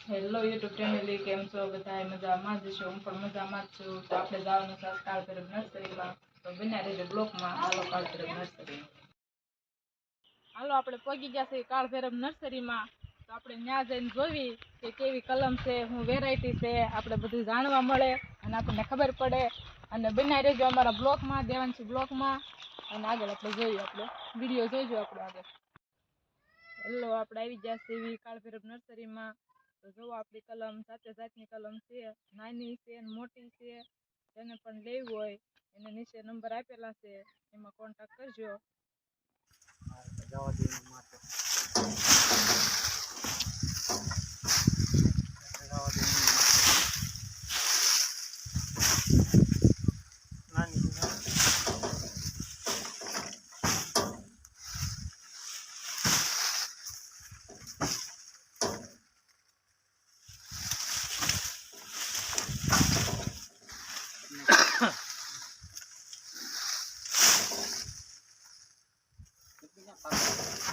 Hello YouTube family કેમ છો? બધા મજામાં જ છો. હું પણ મજામાં જ છું. તો આપણે જવાનું છે કાળભૈરવ નર્સરીમાં. તો બન્યા રહેજો બ્લોકમાં. હાલો કાળભૈરવ નર્સરી હાલો, આપણે પહોંચી ગયા છીએ કાળભૈરવ નર્સરીમાં. તો આપણે ત્યાં જઈને જોવી કે કેવી કલમ છે શું વેરાયટી છે, આપણે બધું જાણવા મળે અને આપણને ખબર પડે. અને બન્યા રહેજો અમારા બ્લોકમાં, દેવાંશી બ્લોકમાં. અને આગળ આપણે જોઈએ આપણે. વીડિયો જોઈજો આપણે આગળ. હેલો આપણે આવી ગયા છીએ એવી કાળભૈરવ નર્સરીમાં. તો જો આપણી કલમ જાતે જાતની કલમ છે, નાની છે મોટી છે, જેને પણ લેવી હોય, એને નીચે નંબર આપેલા છે, એમાં કોન્ટેક્ટ કરજો. જવા દે na fábrica.